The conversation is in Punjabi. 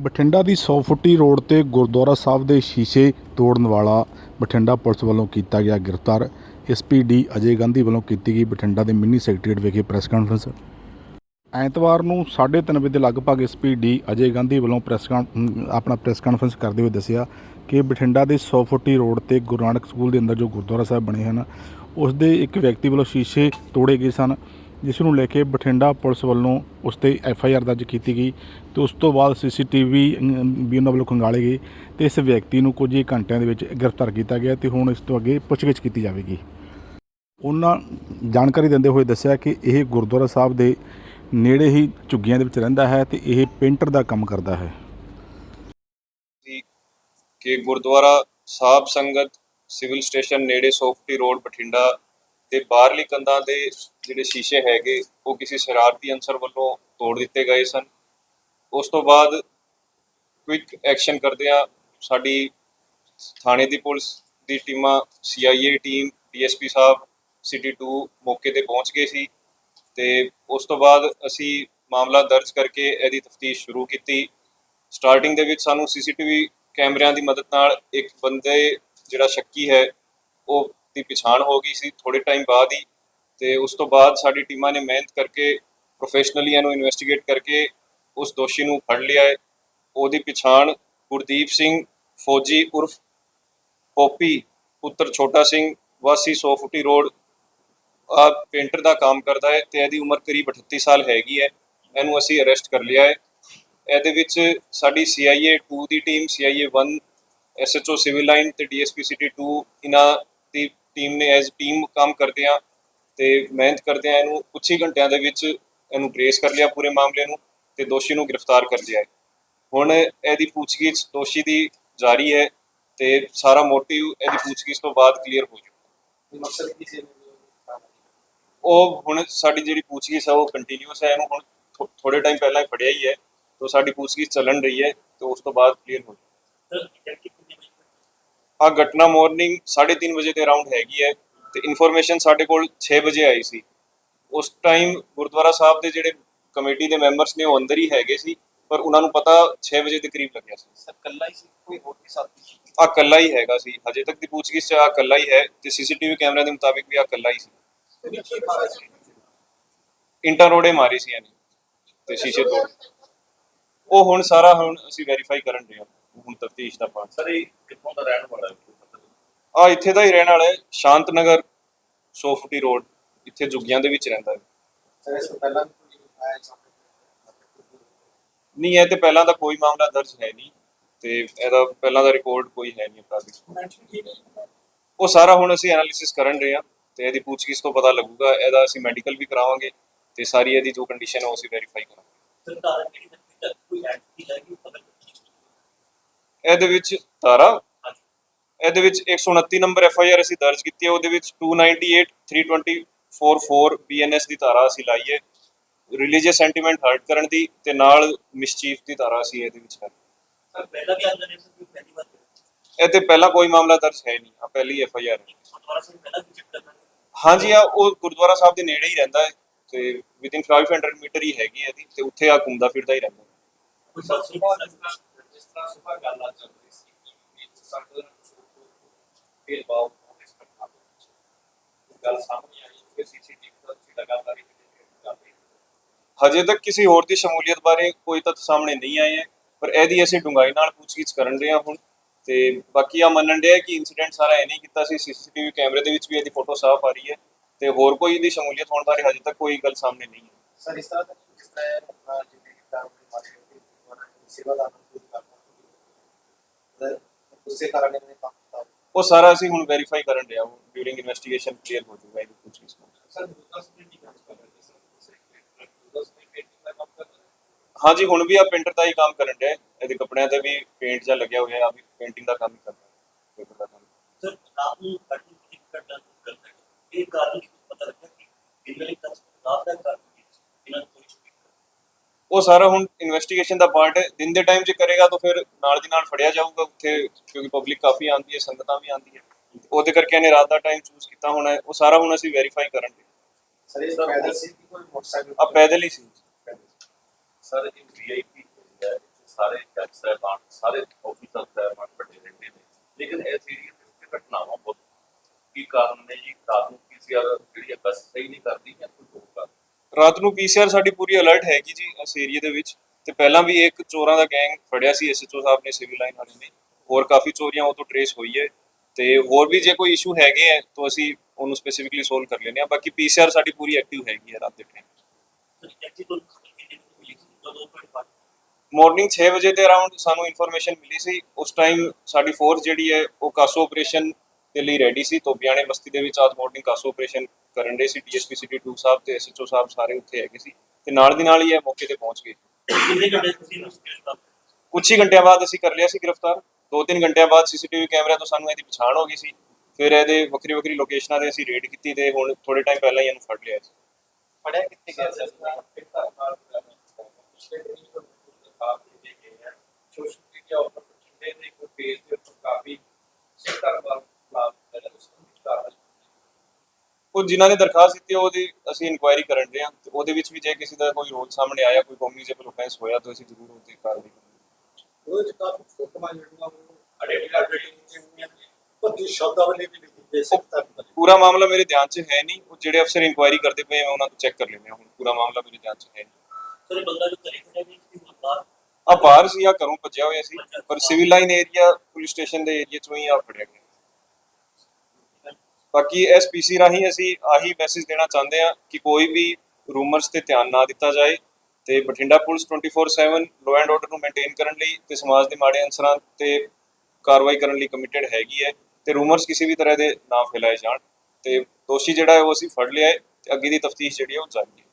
ਬਠਿੰਡਾ ਦੀ 100 ਫੁੱਟੀ ਰੋਡ ਤੇ ਗੁਰਦੁਆਰਾ ਸਾਹਿਬ ਦੇ ਸ਼ੀਸ਼ੇ ਤੋੜਨ ਵਾਲਾ ਬਠਿੰਡਾ ਪੁਲਿਸ ਵੱਲੋਂ ਕੀਤਾ ਗਿਆ ਗ੍ਰਿਫਤਾਰ। ਐਸਪੀਡੀ ਅਜੇ ਗਾਂਧੀ ਵੱਲੋਂ ਕੀਤੀ ਗਈ ਬਠਿੰਡਾ ਦੇ ਮਿੰਨੀ ਸੈਕਟਰੀਏਟ ਵਿਖੇ ਪ੍ਰੈਸ ਕਾਨਫਰੰਸ। ਐਤਵਾਰ ਨੂੰ 3:30 ਵਜੇ ਦੇ ਲਗਭਗ ਐਸਪੀਡੀ ਅਜੇ ਗਾਂਧੀ ਵੱਲੋਂ ਪ੍ਰੈਸ ਕਾਨ ਆਪਣਾ ਪ੍ਰੈਸ ਕਾਨਫਰੰਸ ਕਰਦੇ ਹੋਏ ਦੱਸਿਆ ਕਿ ਬਠਿੰਡਾ ਦੇ 100 ਫੁੱਟੀ ਰੋਡ ਤੇ ਗੁਰੂ ਨਾਨਕ ਸਕੂਲ ਦੇ ਅੰਦਰ ਜੋ ਗੁਰਦੁਆਰਾ ਸਾਹਿਬ ਬਣੇ ਹਨ, ਉਸ ਦੇ ਇੱਕ ਵਿਅਕਤੀ ਵੱਲੋਂ ਸ਼ੀਸ਼ੇ ਤੋੜੇ ਗਏ ਸਨ। ਜਿਸ ਨੂੰ ਲੈ ਕੇ ਬਠਿੰਡਾ ਪੁਲਿਸ ਵੱਲੋਂ ਉਸ ਤੇ ਐਫ ਆਈ ਆਰ ਦਰਜ ਕੀਤੀ ਗਈ ਤੇ ਉਸ ਤੋਂ ਬਾਅਦ ਸੀਸੀਟੀਵੀ ਵੀ ਉਹਨਾਂ ਵੱਲੋਂ ਖੰਗਾਲੇ ਗਏ ਤੇ ਇਸ ਵਿਅਕਤੀ ਨੂੰ ਕੁਝ ਹੀ ਘੰਟਿਆਂ ਦੇ ਵਿੱਚ ਗ੍ਰਿਫਤਾਰ ਕੀਤਾ ਗਿਆ ਤੇ ਹੁਣ ਇਸ ਤੋਂ ਅੱਗੇ ਪੁੱਛਗਿੱਛ ਕੀਤੀ ਜਾਵੇਗੀ। ਉਹਨਾਂ ਜਾਣਕਾਰੀ ਦਿੰਦੇ ਹੋਏ ਦੱਸਿਆ ਕਿ ਇਹ ਗੁਰਦੁਆਰਾ ਸਾਹਿਬ ਦੇ ਨੇੜੇ ਹੀ ਝੁੱਗੀਆਂ ਦੇ ਵਿੱਚ ਰਹਿੰਦਾ ਹੈ ਤੇ ਇਹ ਪੇਂਟਰ ਦਾ ਕੰਮ ਕਰਦਾ ਹੈ। ਕਿ ਗੁਰਦੁਆਰਾ ਸਾਹਿਬ ਸੰਗਤ ਸਿਵਲ ਸਟੇਸ਼ਨ ਨੇੜੇ ਸੋਫਟੀ ਰੋਡ ਬਠਿੰਡਾ ਤੇ ਬਾਹਰਲੀ ਕੰਧਾਂ ਦੇ ਜਿਹੜੇ ਸ਼ੀਸ਼ੇ ਹੈਗੇ, ਉਹ ਕਿਸੇ ਸ਼ਰਾਰਤੀ ਅਨਸਰ ਵੱਲੋਂ ਤੋੜ ਦਿੱਤੇ ਗਏ ਸਨ। ਉਸ ਤੋਂ ਬਾਅਦ ਕੁਇਕ ਐਕਸ਼ਨ ਕਰਦਿਆਂ ਸਾਡੀ ਥਾਣੇ ਦੀ ਪੁਲਿਸ ਦੀ ਟੀਮਾਂ ਸੀਆਈਏ ਟੀਮ ਡੀਐਸਪੀ ਸਾਹਿਬ ਸਿਟੀ 2 ਮੌਕੇ ਤੇ ਪਹੁੰਚ ਗਏ ਸੀ ਤੇ ਉਸ ਤੋਂ ਬਾਅਦ ਅਸੀਂ ਮਾਮਲਾ ਦਰਜ ਕਰਕੇ ਇਹਦੀ ਤਫਤੀਸ਼ ਸ਼ੁਰੂ ਕੀਤੀ। ਸਟਾਰਟਿੰਗ ਦੇ ਵਿੱਚ ਸਾਨੂੰ ਸੀਸੀਟੀਵੀ ਕੈਮਰਿਆਂ ਦੀ ਮਦਦ ਨਾਲ ਇੱਕ ਬੰਦੇ ਜਿਹੜਾ ਸ਼ੱਕੀ ਹੈ, ਉਹ ਦੀ ਪਛਾਣ ਹੋ ਗਈ ਸੀ ਥੋੜੇ ਟਾਈਮ ਬਾਅਦ ਹੀ ਤੇ ਉਸ ਤੋਂ ਬਾਅਦ ਸਾਡੀ ਟੀਮਾਂ ਨੇ ਮਿਹਨਤ ਕਰਕੇ ਪ੍ਰੋਫੈਸ਼ਨਲੀ ਇਹਨੂੰ ਇਨਵੈਸਟੀਗੇਟ ਕਰਕੇ ਉਸ ਦੋਸ਼ੀ ਨੂੰ ਫੜ ਲਿਆ ਹੈ। ਉਹਦੀ ਪਛਾਣ ਗੁਰਦੀਪ ਸਿੰਘ, ਫੌਜੀ ਉਰਫ ਪੋਪੀ, ਪੁੱਤਰ ਛੋਟਾ ਸਿੰਘ, ਵਾਸੀ 100 ਫੁੱਟੀ ਰੋਡ, ਆ ਪੇਂਟਰ ਦਾ ਕੰਮ ਕਰਦਾ ਹੈ ਤੇ ਇਹਦੀ ਉਮਰ ਕਰੀਬ 38 ਸਾਲ ਹੈਗੀ ਹੈ। ਇਹਨੂੰ ਅਸੀਂ ਅਰੈਸਟ ਕਰ ਲਿਆ ਹੈ। ਇਹਦੇ ਵਿੱਚ ਸਾਡੀ CIA 2 ਦੀ team CIA 1 SHO civil line ਤੇ DSP ਸਿਟੀ 2 ਇਹਨਾਂ ਦੀ ਟੀਮ ਨੇ ਐਜ਼ ਟੀਮ ਕੰਮ ਕਰਦੇ ਆ ਤੇ ਮਿਹਨਤ ਕਰਦੇ ਆ ਇਹਨੂੰ ਕੁਝ ਹੀ ਘੰਟਿਆਂ ਦੇ ਵਿੱਚ ਇਹਨੂੰ ਟ੍ਰੇਸ ਕਰ ਲਿਆ ਪੂਰੇ ਮਾਮਲੇ ਨੂੰ ਤੇ ਦੋਸ਼ੀ ਨੂੰ ਗ੍ਰਿਫਤਾਰ ਕਰ ਲਿਆ ਹੈ। ਹੁਣ ਇਹਦੀ ਪੁੱਛਗਿੱਛ ਦੋਸ਼ੀ ਦੀ ਜਾਰੀ ਹੈ ਤੇ ਸਾਰਾ ਮੋਟਿਵ ਇਹਦੀ ਪੁੱਛਗਿੱਛ ਤੋਂ ਬਾਅਦ ਕਲੀਅਰ ਹੋ ਜਾਊਗਾ। ਮਕਸਦ ਕੀ ਸੀ ਉਹ ਹੁਣ ਸਾਡੀ ਜਿਹੜੀ ਪੁੱਛਗਿੱਛ ਹੈ ਉਹ ਕੰਟੀਨਿਊਸ ਹੈ ਇਹਨੂੰ ਹੁਣ ਥੋੜੇ ਟਾਈਮ ਪਹਿਲਾਂ ਹੀ ਫੜਿਆ ਹੀ ਹੈ ਤੋਂ ਸਾਡੀ ਪੁੱਛਗਿੱਛ ਚੱਲਣ ਰਹੀ ਹੈ ਤੇ ਉਸ ਤੋਂ ਬਾਅਦ ਕਲੀਅਰ ਹੋ ਜਾਊਗਾ। ਆ ਘਟਨਾ ਮਾਰਨਿੰਗ 3:30 ਵਜੇ ਦੇ ਅਰਾਊਂਡ ਹੈਗੀ ਹੈ ਤੇ ਇਨਫੋਰਮੇਸ਼ਨ ਸਾਡੇ ਕੋਲ 6 ਵਜੇ ਆਈ ਸੀ। ਉਸ ਟਾਈਮ ਗੁਰਦੁਆਰਾ ਸਾਹਿਬ ਦੇ ਜਿਹੜੇ ਕਮੇਟੀ ਦੇ ਮੈਂਬਰਸ ਨੇ ਉਹ ਅੰਦਰ ਹੀ ਹੈਗੇ ਸੀ ਪਰ ਉਹਨਾਂ ਨੂੰ ਪਤਾ 6 ਵਜੇ ਦੇ ਕਰੀਬ ਲੱਗਿਆ ਸੀ। ਸਰ ਕੱਲਾ ਹੀ ਸੀ ਕੋਈ ਹੋਰ ਵੀ ਸਾਥੀ ਸੀ? ਆ ਕੱਲਾ ਹੀ ਹੈਗਾ ਸੀ। ਹਜੇ ਤੱਕ ਦੀ ਪੁੱਛਗਿੱਛ 'ਚ ਆ ਕੱਲਾ ਹੀ ਹੈ ਤੇ ਸੀਸੀਟੀਵੀ ਕੈਮਰੇ ਦੇ ਮੁਤਾਬਿਕ ਵੀ ਆ ਕੱਲਾ ਹੀ ਸੀ। ਉਹਨੇ ਕੀ ਮਾਰਿਆ ਸੀ ਇੰਟਾ ਰੋੜੇ ਮਾਰੀ ਸੀ ਇਹਨੇ ਤੇ ਸ਼ੀਸ਼ੇ ਤੋੜ ਉਹ ਹੁਣ ਸਾਰਾ ਹੁਣ ਅਸੀਂ ਵੈਰੀਫਾਈ ਕਰਨ ਦੇ ਹਾਂ। ਹੁਣ ਤਫਤੀਸ਼ ਦਾ ਪਾਰਟ ਸਰ ਇਹ ਕਿੱਥੋਂ ਦਾ ਰਹਿਣ ਵਾਲਾ ਹੈ? ਆ ਇੱਥੇ ਦਾ ਹੀ ਰਹਿਣ ਵਾਲਾ ਹੈ ਸ਼ਾਂਤ ਨਗਰ 100 ਫੁੱਟੀ ਰੋਡ ਇੱਥੇ ਜੁਗੀਆਂ ਦੇ ਵਿੱਚ ਰਹਿੰਦਾ ਹੈ। ਸਰ ਇਸ ਤੋਂ ਪਹਿਲਾਂ ਨਹੀਂ ਇਹ ਤੇ ਪਹਿਲਾਂ ਦਾ ਕੋਈ ਮਾਮਲਾ ਦਰਜ ਹੈ ਨਹੀਂ ਤੇ ਇਹਦਾ ਪਹਿਲਾਂ ਦਾ ਰਿਕਾਰਡ ਕੋਈ ਹੈ ਨਹੀਂ ਅਪਰਾਧਿਕ ਉਹ ਸਾਰਾ ਹੁਣ ਅਸੀਂ ਐਨਾਲਿਸਿਸ ਕਰਨ ਰਹੇ ਹਾਂ ਤੇ ਇਹਦੀ ਪੁੱਛਗਿੱਛ ਤੋਂ ਪਤਾ ਲੱਗੂਗਾ ਇਹਦਾ ਅਸੀਂ ਮੈਡੀਕਲ ਵੀ ਕਰਾਵਾਂਗੇ ਤੇ ਸਾਰੀ ਇਹਦੀ ਜੋ ਕੰਡੀਸ਼ਨ ਹੈ ਉਹ ਅਸੀਂ ਵੈਰੀਫਾਈ ਕਰਾਂਗੇ। ਸਰਕਾਰ ਜਿਹੜੀ ਤੱਕ ਕੋਈ ਐਂਟਰੀ ਹੈਗੀ ਪਤਾ ਨਹੀਂ ਇਹਦੇ ਵਿੱਚ ਧਾਰਾ ਇਹਦੇ ਵਿੱਚ 129 ਨੰਬਰ ਐਫ ਆਈ ਆਰ ਅਸੀਂ ਦਰਜ ਕੀਤੀ ਹੈ ਉਹਦੇ ਵਿੱਚ 298 324 ਬੀਐਨਐਸ ਦੀ ਧਾਰਾ ਅਸੀਂ ਲਾਈ ਹੈ। ਰਿਲੀਜੀਅਸ ਸੈਂਟੀਮੈਂਟ ਹਰਟ ਕਰਨ ਦੀ ਤੇ ਨਾਲ ਮਿਸਚੀਫ ਦੀ ਧਾਰਾ ਅਸੀਂ ਇਹਦੇ ਵਿੱਚ ਹੈ। ਸਰ ਪਹਿਲਾਂ ਵੀ ਅੰਦਰ ਨੇ ਸਰ ਪਹਿਲੀ ਵਾਰ ਇਹ ਤੇ ਪਹਿਲਾਂ ਕੋਈ ਮਾਮਲਾ ਦਰਜ ਹੈ ਨਹੀਂ ਆ ਪਹਿਲੀ ਐਫ ਆਈ ਆਰ ਹਾਂਜੀ ਆ ਉਹ ਗੁਰਦੁਆਰਾ ਸਾਹਿਬ ਦੇ ਨੇੜੇ ਹੀ ਰਹਿੰਦਾ ਹੈ ਤੇ ਵਿਦਿਨ 500 ਮੀਟਰ ਹੀ ਹੈਗੀ ਹੈ ਇਹਦੀ ਤੇ ਉੱਥੇ ਆ ਘੁੰਮਦਾ ਫਿਰਦਾ ਹੀ ਰਹਿੰਦਾ ਕੋਈ ਸਰ ਤਰ੍ਹਾਂ ਸੁਭਾ ਗੱਲ ਆ ਚੱਲ ਰਹੀ ਸੀ ਕਿ ਸਾਡੇ ਫਿਰ ਬਾਉ ਇਸ ਦੇ ਵਿੱਚ। ਗੱਲ ਸਾਹਮਣੇ ਆਈ ਕਿ ਸੀਸੀਟੀਵੀ ਦਾ ਤੁਸੀਂ ਲਗਾਤਾਰ ਰਹੇ ਹੋ ਹਜੇ ਤੱਕ ਕਿਸੇ ਹੋਰ ਦੀ ਸ਼ਮੂਲੀਅਤ ਬਾਰੇ ਕੋਈ ਤੱਥ ਸਾਹਮਣੇ ਨਹੀਂ ਆਏ ਹੈ ਪਰ ਇਹਦੀ ਅਸੀਂ ਡੂੰਘਾਈ ਨਾਲ ਪੁੱਛਗਿੱਛ ਕਰਨ ਰਹੇ ਹਾਂ ਹੁਣ। ਤੇ ਬਾਕੀ ਆ ਮੰਨਣ ਡਿਆ ਕਿ ਇਨਸੀਡੈਂਟ ਸਾਰਾ ਇਹ ਨਹੀਂ ਕੀਤਾ ਸੀ ਸੀਸੀਟੀਵੀ ਕੈਮਰੇ ਦੇ ਵਿੱਚ ਵੀ ਇਹਦੀ ਫੋਟੋ ਸਾਫ਼ ਆ ਰਹੀ ਹੈ ਤੇ ਹੋਰ ਕੋਈ ਇਹਦੀ ਸ਼ਮੂਲੀਅਤ ਹੋਣ ਬਾਰੇ ਹਜੇ ਤੱਕ ਕੋਈ ਗੱਲ ਸਾਹਮਣੇ ਨਹੀਂ ਹੈ ਸਰ ਇਸ ਤਰ੍ਹਾਂ ਦਾ ਜਿਸ ਤਰ੍ਹਾਂ ਜਿਵੇਂ ਕਿ ਕਾਰੋਬਾਰ ਮਾਰੇ ਹੋਏ ਉਹਨਾਂ ਨੇ ਸੇਵਾ ਦਾ ਉਸੇ ਕਾਰਨ ਇਹਨੇ ਕੰਮ ਕੀਤਾ ਉਹ ਸਾਰਾ ਅਸੀਂ ਹੁਣ ਵੈਰੀਫਾਈ ਕਰਨ ਡਿਆ ਹਾਂ ਡਿਊਰਿੰਗ ਇਨਵੈਸਟੀਗੇਸ਼ਨ ਕਲੀਅਰ ਹੋ ਜਾਊਗਾ ਇਹਦੀ ਪੁੱਛਗਿੱਛ ਸਰ ਦੁਕਾਨ ਸੇ ਕੀ ਕੰਮ ਕਰ ਰਹੇ ਸਰ। ਉਸੇ ਦੁਕਾਨ ਸੇ ਪੇਂਟਿੰਗ ਦਾ ਕੰਮ ਕਰ ਰਹੇ ਹਾਂਜੀ ਹੁਣ ਵੀ ਆ ਪੇਂਟਰ ਦਾ ਹੀ ਕੰਮ ਕਰਨ ਡਿਆ ਹੈ। ਇਹਦੇ ਕੱਪੜਿਆਂ ਤੇ ਵੀ ਪੇਂਟ ਜਾਂ ਲੱਗਿਆ ਹੋਇਆ ਆ ਵੀ ਪੇਂਟਿੰਗ ਦਾ ਕੰਮ ਹੀ ਕਰਦਾ ਹੈ paper ਦਾ ਕੰਮ। ਸਰ ਆਪ ਨੂੰ ਕੱਟਿੰਗ ਕਿਕ ਕਰਨਾ ਕਰਦਾ ਹੈ ਇਹ ਕਾਰਨ ਪਤਾ ਲੱਗਿਆ ਕਿ ਇਹਨਾਂ ਲਈ ਤਾਂ ਲਾਭ ਦਾ ਕਾਰਨ? ਉਹ ਸਾਰਾ ਹੁਣ ਇਨਵੈਸਟੀਗੇਸ਼ਨ ਦਾ ਪਾਰਟ ਹੈ। ਦਿਨ ਦੇ ਟਾਈਮ 'ਚ ਕਰੇਗਾ ਤਾਂ ਫਿਰ ਨਾਲ ਦੀ ਨਾਲ ਫੜਿਆ ਜਾਊਗਾ ਉੱਥੇ ਕਿਉਂਕਿ ਪਬਲਿਕ ਕਾਫੀ ਆਉਂਦੀ ਹੈ ਸੰਗਤਾਂ ਵੀ ਆਉਂਦੀ ਹੈ। ਉਹਦੇ ਕਰਕੇ ਇਹਨੇ ਰਾਤ ਦਾ ਟਾਈਮ ਚੂਜ਼ ਕੀਤਾ ਹੋਣਾ ਹੈ। ਉਹ ਸਾਰਾ ਹੁਣ ਅਸੀਂ ਵੈਰੀਫਾਈ ਕਰਾਂਗੇ ਸਰ ਇਸ ਪੈਦਲ ਸੀ ਕਿ ਕੋਈ ਮੋਟਰਸਾਈਕਲ? ਆ ਪੈਦਲ ਹੀ ਸੀ। ਸਰ ਇਹ ਵੀਆਈਪੀ ਹੈ ਸਾਰੇ ਜੱਜ ਸਾਹਿਬਾਨ ਸਾਰੇ ਆਫੀਸਰ ਸਾਹਿਬਾਨ ਵੱਡੇ ਰਹਿੰਦੇ ਨੇ। ਲੇਕਿਨ ਇਸ ਏਰੀਆ ਦੇ ਵਿੱਚ ਘਟਨਾਵਾਂ ਬਹੁਤ ਕੀ ਕਾਰਨ ਨੇ ਜੀ? ਰਾਤ ਨੂੰ ਪੀਸੀਆਰ ਜਿਹੜੀ ਬਸ ਸਹੀ ਨਹੀਂ ਕਰਦੀ ਜਾਂ ਕਾਰਨ ਰਾਤ ਨੂੰ ਪੀਸੀਆਰ ਸਾਡੀ ਪੂਰੀ ਅਲਰਟ ਹੈਗੀ ਜੀ ਇਸ ਏਰੀਆ ਦੇ ਵਿੱਚ। ਤੇ ਪਹਿਲਾਂ ਵੀ ਇੱਕ ਚੋਰਾਂ ਦਾ ਗੈਂਗ ਫੜਿਆ ਸੀ ਐਸਐਚਓ ਸਾਹਿਬ ਨੇ ਸਿਵਲ ਲਾਈਨ ਵਾਲੇ ਨੇ। ਹੋਰ ਕਾਫੀ ਚੋਰੀਆਂ ਉਹ ਤੋਂ ਟਰੇਸ ਹੋਈ ਹੈ। ਤੇ ਹੋਰ ਵੀ ਜੇ ਕੋਈ ਇਸ਼ੂ ਹੈਗੇ ਹੈ ਤਾਂ ਅਸੀਂ ਉਹਨੂੰ ਸਪੈਸੀਫਿਕਲੀ ਸੋਲਵ ਕਰ ਲੈਂਦੇ ਹਾਂ। ਬਾਕੀ ਪੀਸੀਆਰ ਸਾਡੀ ਪੂਰੀ ਐਕਟਿਵ ਹੈਗੀ ਹੈ ਰਾਤ ਦੇ ਟਾਈਮ ਮਾਰਨਿੰਗ 6 ਵਜੇ ਦੇ ਅਰਾਊਂਡ ਸਾਨੂੰ ਇਨਫੋਰਮੇਸ਼ਨ ਮਿਲੀ ਸੀ। ਉਸ ਟਾਈਮ ਸਾਡੀ ਫੋਰਸ ਜਿਹੜੀ ਹੈ, ਉਹ ਕਾਸੋ ਆਪਰੇਸ਼ਨ ਦੇ ਲਈ ਰੈਡੀ ਸੀ। ਤੋਬਿਆਣੇ ਬਸਤੀ ਦੇ ਵਿੱਚ ਅੱਜ ਮਾਰਨਿੰਗ ਕਾਸੋ ਆਪਰੇਸ਼ਨ ਕਰਨ ਦੇ ਸੀ ਡੀਐਸਪੀ ਸਿਟੀ 2 ਸਾਹਿਬ ਤੇ ਐਸਐਚਓ ਸਾਹਿਬ ਸਾਰੇ ਉੱਥੇ ਹੈਗੇ ਸੀ ਤੇ ਨਾਲ ਦੀ ਨਾਲ ਹੀ ਇਹ ਮੌਕੇ ਤੇ ਪਹੁੰਚ ਗਏ। ਕਿੰਨੇ ਘੰਟੇ ਤੁਸੀਂ ਇਹਨੂੰ ਗ੍ਰਿਫਤਾਰ ਕੁਝ ਹੀ ਘੰਟਿਆਂ ਬਾਅਦ ਅਸੀਂ ਕਰ ਲਿਆ ਸੀ ਗ੍ਰਿਫਤਾਰ। ਦੋ ਤਿੰਨ ਘੰਟਿਆਂ ਬਾਅਦ ਸੀਸੀਟੀਵੀ ਕੈਮਰਿਆਂ ਤੋਂ ਸਾਨੂੰ ਇਹਦੀ ਪਛਾਣ ਹੋ ਗਈ ਸੀ। ਫਿਰ ਇਹਦੇ ਵੱਖਰੀ ਵੱਖਰੀ ਲੋਕੇਸ਼ਨਾਂ ਤੇ ਅਸੀਂ ਰੇਡ ਕੀਤੀ ਤੇ ਹੁਣ ਥੋੜੇ ਟਾਈਮ ਪਹਿਲਾਂ ਹੀ ਇਹਨੂੰ ਫੜ ਲਿਆ ਸੀ। ਫੜਿਆ ਕਿੱਥੇ ਗਿਆ ਸਰ ਸੋਸ਼ਲ ਮੀਡੀਆ ਉੱਪਰ ਬਠਿੰਡੇ ਦੇ ਕੋਈ ਪੇਜ ਦੇ ਉੱਪਰ ਕਾਫੀ ਸਿੱਖਾਂ ਦਾ ਲਾਭ ਹੈ ਉਸ ਨੂੰ ਕਾਰਨ ਉਹ ਜਿਨ੍ਹਾਂ ਨੇ ਦਰਖਾਸਤ ਦਿੱਤੀ ਉਹਦੀ ਅਸੀਂ ਇਨਕੁਆਇਰੀ ਕਰਨ ਦੇ ਹਾਂ ਤੇ ਉਹਦੇ ਵਿੱਚ ਵੀ ਜੇ ਕਿਸੇ ਦਾ ਕੋਈ ਰੋਲ ਸਾਹਮਣੇ ਆਇਆ ਕੋਈ ਕਮਿਊਨਿਕੇਬਲ ਆਫੈਂਸ ਹੋਇਆ ਤਾਂ ਅਸੀਂ ਜ਼ਰੂਰ ਉਹਤੇ ਕਾਰਵਾਈ ਕਰਾਂਗੇ। ਉਹਦੇ ਚ ਕਾਫੀ ਫੋਟੋਆਂ ਜਿਹੜੀਆਂ ਉਹ ਅਡੈਪਟਰ ਜਿਹੜੀਆਂ ਹੋਈਆਂ ਉਹ ਦੀ ਸ਼ਬਦਾਵਲੀ ਵੀ ਲਿਖੀ ਦੇ ਸਕਦਾ ਪੂਰਾ ਮਾਮਲਾ ਮੇਰੇ ਧਿਆਨ 'ਚ ਹੈ ਨਹੀਂ। ਉਹ ਜਿਹੜੇ ਅਫਸਰ ਇਨਕੁਆਇਰੀ ਕਰਦੇ ਪਏ ਆ ਉਹਨਾਂ ਤੋਂ ਚੈੱਕ ਕਰ ਲੈਂਦੇ ਹਾਂ। ਹੁਣ ਪੂਰਾ ਮਾਮਲਾ ਮੇਰੇ ਧਿਆਨ 'ਚ ਹੈ ਨਹੀਂ। ਸਰ ਇਹ ਬੰਦਾ ਜੋ ਕਰੇ ਖੜਾ ਵੀ ਸੀ ਉਹ ਬਾਹਰ? ਆ ਬਾਹਰ ਸੀ ਆ ਘਰੋਂ ਭੱਜਿਆ ਹੋਇਆ ਸੀ। ਪਰ civil line area police station ਦੇ ਏਰੀਆ 'ਚੋਂ ਹੀ ਆ ਫੜਿਆ ਗਿਆ। ਬਾਕੀ ਐਸਪੀਸੀ ਰਾਹੀਂ ਅਸੀਂ ਆਹੀ ਮੈਸੇਜ ਦੇਣਾ ਚਾਹੁੰਦੇ ਹਾਂ ਕਿ ਕੋਈ ਵੀ ਰੂਮਰਸ ਤੇ ਧਿਆਨ ਨਾ ਦਿੱਤਾ ਜਾਏ ਤੇ Bathinda police 24/7 law and order ਨੂੰ ਮੇਨਟੇਨ ਕਰਨ ਲਈ ਤੇ ਸਮਾਜ ਦੇ ਮਾੜੇ ਅਨਸਰਾਂ ਤੇ ਕਾਰਵਾਈ ਕਰਨ ਲਈ ਕਮਿਟਿਡ ਹੈਗੀ ਹੈ ਤੇ ਰੂਮਰਸ ਕਿਸੇ ਵੀ ਤਰ੍ਹਾਂ ਦੇ ਨਾ ਫੈਲਾਏ ਜਾਣ ਤੇ ਦੋਸ਼ੀ ਜਿਹੜਾ ਹੈ ਉਹ ਅਸੀਂ ਫੜ ਲਿਆ ਹੈ ਤੇ ਅੱਗੇ ਦੀ ਤਫਤੀਸ਼ ਜਿਹੜੀ ਹੈ ਉਹ ਜਾਰੀ ਹੈ।